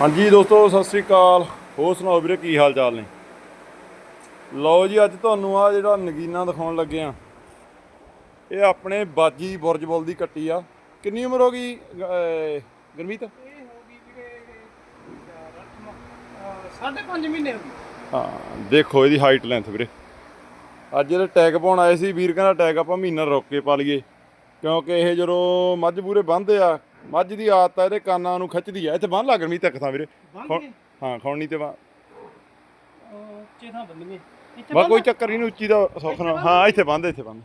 ਹਾਂਜੀ ਦੋਸਤੋ ਸਤਿ ਸ੍ਰੀ ਅਕਾਲ। ਹੋਰ ਸੁਣਾਓ ਵੀਰੇ ਕੀ ਹਾਲ ਚਾਲ ਨੇ? ਲਓ ਜੀ ਅੱਜ ਤੁਹਾਨੂੰ ਆ ਜਿਹੜਾ ਨਗੀਨਾ ਦਿਖਾਉਣ ਲੱਗੇ ਆ ਇਹ ਆਪਣੇ ਬਾਜੀ ਬੁਰਜਬੁਲ ਦੀ ਕੱਟੀ ਆ। ਕਿੰਨੀ ਉਮਰ ਹੋ ਗਈ ਗੁਰਮੀਤ? ਇਹ ਹੋ ਗਈ ਵੀਰੇ ਚਾਰ, ਅੱਠ, ਨੌ, ਅਹ, ਸਾਢੇ ਪੰਜ ਮਹੀਨੇ ਹੋ ਗਏ। ਹਾਂ ਦੇਖੋ ਇਹਦੀ ਹਾਈਟ ਲੈਂਥ ਵੀਰੇ। ਅੱਜ ਜਿਹੜੇ ਟੈਗ ਪਾਉਣ ਆਏ ਸੀ ਵੀਰ ਕਹਿੰਦਾ ਟੈਗ ਆਪਾਂ ਮਹੀਨਾ ਰੁੱਕ ਕੇ ਪਾ ਲਈਏ। ਕਿਉਂਕਿ ਇਹ ਜਦੋਂ ਮੱਝ ਪੂਰੇ ਬੰਨਦੇ ਆ ਮੱਝ ਦੀ ਆਦਤ ਆ ਇਹਦੇ ਕੰਨਾਂ ਨੂੰ ਖਿੱਚਦੀ ਆ। ਇੱਥੇ ਬੰਨ ਲੱਗ ਗਰਮੀ ਤੱਕ ਥਾਂ ਵੀਰੇ। ਹਾਂ ਖੌਣੀ ਤੇ। ਉੱਚੇ ਥਾਂ ਇੱਥੇ ਬਾ ਬੰਨ੍ਹ? ਕੋਈ ਚੱਕਰ ਨਹੀਂ ਉੱਚੀ ਦਾ ਸੁੱਖ ਨਾਲ। ਹਾਂ ਇੱਥੇ ਬੰਦ ਇੱਥੇ ਬੰਦ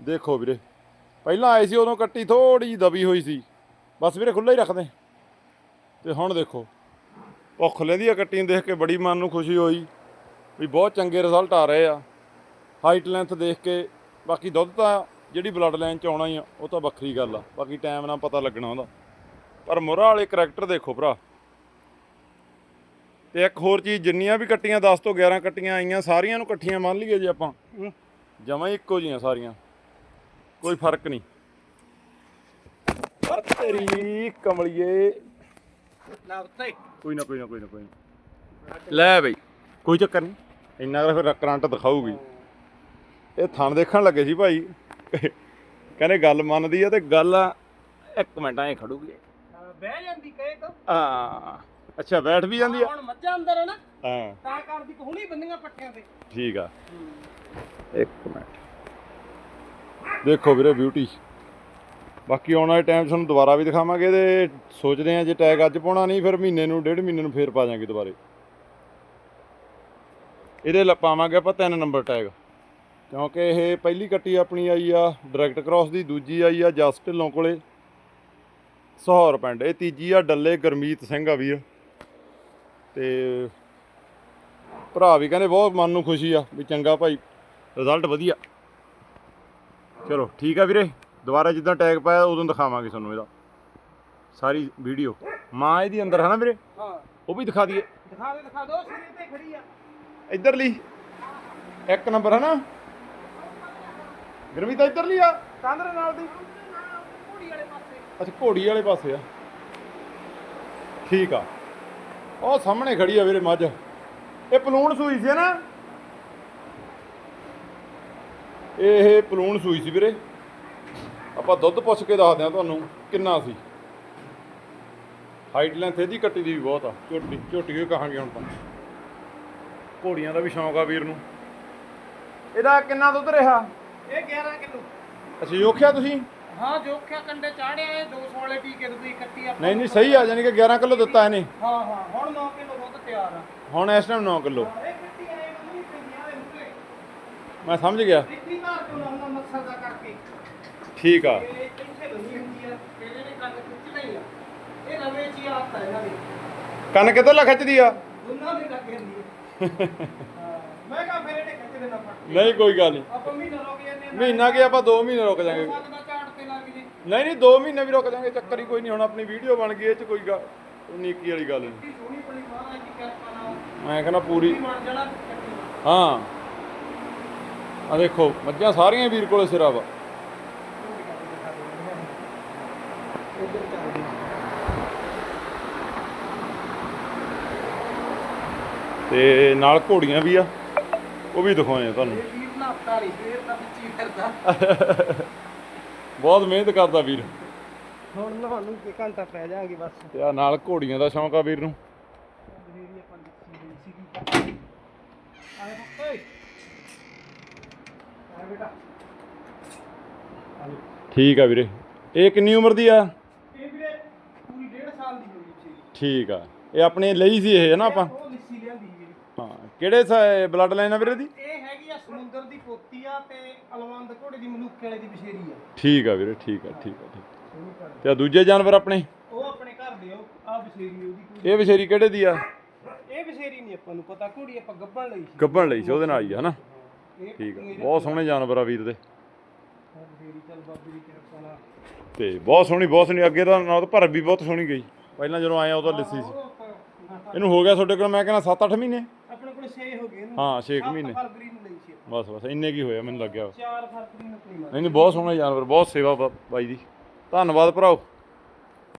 ਦੇਖੋ ਵੀਰੇ ਪਹਿਲਾਂ ਆਏ ਸੀ ਉਦੋਂ ਕੱਟੀ ਥੋੜੀ ਜਿਹੀ ਦਬੀ ਹੋਈ ਸੀ। ਬਸ ਵੀਰੇ ਖੁੱਲਾ ਹੀ ਰੱਖਦੇ ਤੇ ਹੁਣ ਦੇਖੋ ਭੁੱਖ ਲੈਂਦੀ ਆ ਕੱਟੀ ਨੂੰ ਦੇਖ ਕੇ ਬੜੀ ਮਨ ਨੂੰ ਖੁਸ਼ੀ ਹੋਈ ਵੀ ਬਹੁਤ ਚੰਗੇ ਰਿਜ਼ਲਟ ਆ ਰਹੇ ਆ। ਹਾਈਟ ਲੈਂਥ ਦੇਖ ਕੇ ਬਾਕੀ ਦੁੱਧ ਤਾਂ ਜਿਹੜੀ ਬਲੱਡ ਲਾਈਨ ਚ ਆਉਣਾ ਹੀ ਆ ਉਹ ਤਾਂ ਵੱਖਰੀ ਗੱਲ ਆ ਬਾਕੀ ਟਾਈਮ ਨਾਲ ਪਤਾ ਲੱਗਣਾ ਉਹਦਾ। ਪਰ ਮੁਰਾ ਵਾਲੇ ਕਰੈਕਟਰ ਦੇਖੋ ਭਰਾ। ਤੇ ਇੱਕ ਹੋਰ ਚੀਜ਼ ਜਿੰਨੀਆਂ ਵੀ ਕੱਟੀਆਂ 10 ਤੋਂ 11 ਕੱਟੀਆਂ ਆਈਆਂ ਸਾਰੀਆਂ ਨੂੰ ਇਕੱਠੀਆਂ ਮੰਨ ਲਈਏ ਜੇ ਆਪਾਂ। ਜਮਾਂ ਹੀ ਇੱਕੋ ਜੀਆਂ ਸਾਰੀਆਂ। ਕੋਈ ਫ਼ਰਕ ਨਹੀਂ। ਆ ਤੇਰੀ ਕਮਲੀਏ। ਨਾ ਉੱਤੇ। ਕੋਈ ਨਾ ਕੋਈ ਨਾ ਕੋਈ ਨਾ ਕੋਈ ਨਾ। ਲੈ ਬਈ। ਕੋਈ ਚੱਕਰ ਨਹੀਂ। ਇੰਨਾ ਕੁ ਫਿਰ ਕਰੰਟ ਦਿਖਾਊਗੀ। ਇਹ ਥਣ ਦੇਖਣ ਲੱਗੇ ਸੀ ਭਾਈ। ਕਹਿੰਦੇ ਗੱਲ ਮੰਨਦੀ ਆ ਤੇ ਗੱਲ ਇੱਕ ਮਿੰਟ ਐ ਖੜੂਗੀ। ਬਹਿ ਜਾਂਦੀ ਕਹੇ ਤਾਂ। ਆ ਅੱਛਾ ਬੈਠ ਵੀ ਜਾਂਦੀ ਆ। ਹੁਣ ਮੱਝਾਂ ਅੰਦਰ ਹੈ ਨਾ ਹਾਂ। ਤਾਂ ਕਰਦੀ ਕੋਹਣੀ ਬੰਦੀਆਂ ਪੱਠਿਆਂ ਤੇ। ਠੀਕ ਆ। ਇੱਕ ਮਿੰਟ। ਦੇਖੋ ਵੀਰੇ ਬਿਊਟੀ ਬਾਕੀ ਆਉਣ ਵਾਲੇ ਟਾਈਮ ਤੁਹਾਨੂੰ ਦੁਬਾਰਾ ਵੀ ਦਿਖਾਵਾਂਗੇ ਤੇ ਸੋਚਦੇ ਆ ਜੇ ਟੈਗ ਅੱਜ ਪਾਉਣਾ ਨਹੀਂ ਫਿਰ ਮਹੀਨੇ ਨੂੰ ਡੇਢ ਮਹੀਨੇ ਨੂੰ ਫੇਰ ਪਾ ਜਾਾਂਗੇ ਦੁਬਾਰੇ। ਇਹਦੇ ਪਾਵਾਂਗੇ ਆਪਾਂ ਤਿੰਨ ਨੰਬਰ ਟੈਗ ਕਿਉਂਕਿ ਇਹ ਪਹਿਲੀ ਕੱਟੀ ਆਪਣੀ ਆਈ ਆ ਡਾਇਰੈਕਟ ਕ੍ਰਾਸ ਦੀ ਦੂਜੀ ਆਈ ਆ ਜਸ ਢਿੱਲੋਂ ਕੋਲੇ। ਸਹੌਰ ਪਿੰਡ ਇਹ ਤੀਜੀ ਆ ਡੱਲੇ ਗਰਮੀਤ ਸਿੰਘ ਆ ਵੀਰ। ਤੇ ਭਰਾ ਵੀ ਕਹਿੰਦੇ ਬਹੁਤ ਮਨ ਨੂੰ ਖੁਸ਼ੀ ਆ ਵੀ ਚੰਗਾ ਭਾਈ ਰਿਜ਼ਲਟ ਵਧੀਆ। ਚਲੋ ਠੀਕ ਆ ਵੀਰੇ ਦੁਬਾਰਾ ਜਿੱਦਾਂ ਟੈਗ ਪਾਇਆ ਉਦੋਂ ਦਿਖਾਵਾਂਗੇ ਤੁਹਾਨੂੰ ਇਹਦਾ। ਸਾਰੀ ਵੀਡੀਓ ਮਾਂ ਇਹਦੀ ਅੰਦਰ ਹੈ ਨਾ ਵੀਰੇ? ਹਾਂ। ਉਹ ਵੀ ਦਿਖਾ ਦਈਏ। ਦਿਖਾ ਦੇ ਦਿਖਾ ਦੋ ਸਿਰੇ ਤੇ ਖੜੀ ਆ। ਇੱਧਰਲੀ ਇੱਕ ਨੰਬਰ ਹੈ ਨਾ? ਗਰਮੀ ਤਾਂ ਇੱਧਰਲੀ ਆ। ਕਾਂਦਰੇ ਨਾਲ ਦੀ। ਘੋੜੀ ਵਾਲੇ ਪਾਸੇ ਅੱਛਾ ਘੋੜੀ ਵਾਲੇ ਪਾਸੇ ਆ। ਠੀਕ ਆ। ਉਹ ਸਾਹਮਣੇ ਖੜੀ ਆ ਵੀਰੇ ਮੱਝ। ਇਹ ਪਲੂਣ ਸੂਈ ਸੀ ਨਾ। ਇਹ ਪਲੂਣ ਸੂਈ ਸੀ ਵੀਰੇ। ਆਪਾਂ ਦੁੱਧ ਪੁੱਛ ਕੇ ਦੱਸਦੇ ਆ ਤੁਹਾਨੂੰ ਕਿੰਨਾ ਸੀ। ਹਾਈਟ ਲੈਂਥ ਇਹਦੀ ਕੱਟੀ ਦੀ ਵੀ ਬਹੁਤ ਆ। ਝੋਟੀ ਝੋਟੀ ਹੀ ਕਹਾਂਗੇ ਹੁਣ ਤਾਂ ਘੋੜੀਆਂ ਦਾ ਵੀ ਸ਼ੌਂਕ ਆ ਵੀਰ ਨੂੰ। ਇਹਦਾ ਕਿੰਨਾ ਦੁੱਧ ਰਿਹਾ? ਇਹ 11 ਕਿਲੋ। ਅੱਛਾ ਯੋਖਿਆ ਤੁਸੀਂ? ਹਾਂ ਜੋਖਿਆ ਕੰਡੇ ਚਾੜਿਆ ਇਹ 200 ਵਾਲੇ ਟੀਕੇ ਤੇ ਤੁਸੀਂ ਕੱਟੀ ਆਪਾਂ ਨਹੀਂ ਨਹੀਂ ਸਹੀ ਆ ਜਾਨੀ ਕਿ 11 ਕਿਲੋ ਦਿੱਤਾ ਇਹਨੇ। ਹਾਂ ਹਾਂ ਹੁਣ 9 ਕਿਲੋ ਦੁੱਧ ਤਿਆਰ ਆ। ਹੁਣ ਇਸ ਟਾਈਮ 9 ਕਿਲੋ। ਇਹ ਕੱਟੀ ਆਏ ਬੰਨੀ ਪੈਂਦੀਆਂ ਦੇ ਮੁੱਕੇ ਮੈਂ ਸਮਝ ਗਿਆ। ਇੱਕੀ ਧਾਰ ਤੋਂ ਲਾਉਣਾ ਮੱਛਰ ਦਾ ਕਰਕੇ। ਠੀਕ ਆ। ਇਹ ਇੱਥੇ ਲੱਗੀ ਹੁੰਦੀ ਆ ਤੇ ਇਹਨੇ ਕੰਨ ਖਿੱਚਣਾ ਹੀ ਆ। ਇਹ ਰਵੇ ਚ ਹੀ ਆਤਾ ਇਹਨਾਂ ਦੀ। ਕੰਨ ਕਿੱਧਰ ਲਾ ਖਿੱਚਦੀ ਆ? ਦੋਨਾਂ ਦੀ ਲੱਗ ਜਾਂਦੀ ਹੈ ਹਾਂ, ਮੈਂ ਕਹਾਂ ਫਿਰ ਇਹਨੇ ਖਿੱਚ ਦੇਣਾ ਫਟ ਨਹੀਂ ਕੋਈ ਗੱਲ ਨਹੀਂ। ਆਪਾਂ ਮਹੀਨਾ ਰੁਕ ਜਾਂਦੇ ਆ ਮਹੀਨਾ ਕੀ ਆਪਾਂ 2 ਮਹੀਨੇ ਰੁਕ ਜਾਾਂਗੇ? ਸਾਲ ਦਾ ਝਾੜ ਤੇ ਲੱਗ ਜੇ। ਨਹੀਂ ਨਹੀਂ 2 ਮਹੀਨੇ ਵੀ ਰੁਕ ਜਾਾਂਗੇ ਚੱਕਰ ਹੀ ਕੋਈ ਨਹੀਂ ਹੁਣ ਆਪਣੀ ਵੀਡੀਓ ਬਣ ਗਈ ਇਹ ਚ ਕੋਈ ਗੱਲ ਨੀਕੀ ਵਾਲੀ ਗੱਲ ਨਹੀਂ। ਕੀ ਸੋਹਣੀ ਬੜੀ ਮਹਾਰਾਜ ਦੀ ਕਿਰਪਾ ਨਾਲ। ਮੈਂ ਕਹਿੰਦਾ ਪੂਰੀ ਬਣ ਜਾਣਾ ਹਾਂ ਆ ਦੇਖੋ ਮੱਝਾਂ ਸਾਰੀਆਂ ਵੀਰ ਕੋਲੇ ਸਿਰਾ ਵਾ। ਤੇ ਨਾਲ ਘੋੜੀਆਂ ਵੀ ਆ। ਉਹ ਵੀ ਦਿਖਾਉਣੇ ਆ ਤੁਹਾਨੂੰ। ਇਹ ਵੀਰ ਨਾ ਹਫਤਾ ਨਹੀਂ ਫੇਰ ਤਾਂ ਵਿੱਚ ਹੀ ਫਿਰਦਾ। ਬਹੁਤ ਮਿਹਨਤ ਕਰਦਾ ਵੀਰ। ਹੁਣ ਨਹਾਉਣ ਕਿ ਘੰਟਾ ਪੈ ਜਾਾਂਗੇ ਬਸ। ਤੇ ਆ ਨਾਲ ਘੋੜੀਆਂ ਦਾ ਸ਼ੌਂਕ ਆ ਵੀਰ ਨੂੰ। ਬਥੇਰੀ ਆਪਾਂ ਲਿਖੀ ਹੋਈ ਸੀਗੀ। ਆਏ ਓਏ। ਆ ਬੇਟਾ। ਠੀਕ ਆ ਵੀਰੇ। ਇਹ ਕਿੰਨੀ ਉਮਰ ਦੀ ਆ? ਇਹ ਵੀਰੇ ਪੂਰੀ 1.5 ਸਾਲ ਦੀ ਹੋਈ ਸੀ। ਠੀਕ ਆ। ਇਹ ਆਪਣੇ ਲਈ ਸੀ ਇਹ ਹੈ ਨਾ ਆਪਾਂ? ਉਹ ਲਿੱਸੀ ਕਿਹੜੇ ਬਲੱਡ ਲਾਈਨ ਆ ਵੀਰੇ ਦੀ? ਇਹ ਹੈਗੀ ਆ ਸਮੁੰਦਰ ਦੀ ਪੋਤੀ ਆ ਤੇ ਅਲਵੰਦ ਘੋੜੇ ਦੀ ਮਲੂਕੇ ਵਾਲੇ ਦੀ ਬਸ਼ੇਰੀ ਆ। ਠੀਕ ਆ ਵੀਰੇ ਠੀਕ ਆ ਠੀਕ ਆ ਠੀਕ ਤੇ ਆ ਦੂਜੇ ਜਾਨਵਰ ਆਪਣੇ? ਉਹ ਆਪਣੇ ਘਰ ਦੇ ਉਹ ਆ ਬਸ਼ੇਰੀ ਉਹਦੀ ਇਹ ਵਿਸ਼ੇਰੀ ਕਿਹੜੇ ਦੀ ਆ? ਇਹ ਬਸ਼ੇਰੀ ਨਹੀਂ ਆਪਾਂ ਨੂੰ ਪਤਾ ਘੋੜੀ ਆਪਾਂ ਗੱਭਣ ਲਈ ਸੀ। ਗੱਭਣ ਲਈ ਸੀ ਉਹਦੇ ਨਾਲ ਹੀ ਆ ਹਨਾ? ਠੀਕ ਆ ਬਹੁਤ ਸੋਹਣੇ ਜਾਨਵਰ ਆ ਵੀਰ ਦੇ। ਬਸ਼ੇਰੀ ਤੇ ਬਹੁਤ ਸੋਹਣੀ ਬਹੁਤ ਸੋਹਣੀ ਅੱਗੇ ਦਾ ਨਾਲ ਭਰ ਵੀ ਬਹੁਤ ਸੋਹਣੀ ਗਈ। ਪਹਿਲਾਂ ਜਦੋਂ ਆਇਆ ਉਦੋਂ ਲਿੱਸੀ ਸੀ। ਇਹਨੂੰ ਹੋ ਗਿਆ ਤੁਹਾਡੇ ਕੋਲ ਮੈਂ ਕਹਿੰਦਾ 7-8 ਮਹੀਨੇ। 6 ਹੋ ਗਏ ਹਾਂ 6 ਸੱਤ ਮਹੀਨੇ। ਫਰਵਰੀ ਨੂੰ ਲਈ ਸੀ। ਬਸ ਬਸ ਇੰਨੇ ਕੀ ਹੋਇਆ ਮੈਨੂੰ ਲੱਗਿਆ। 4 ਫਰਵਰੀ ਨੂੰ ਨਹੀਂ ਨਹੀਂ ਬਹੁਤ ਸੋਹਣਾ ਜਾਨਵਰ ਬਹੁਤ ਸੇਵਾ ਬਾਈ ਦੀ। ਧੰਨਵਾਦ ਭਰਾਓ।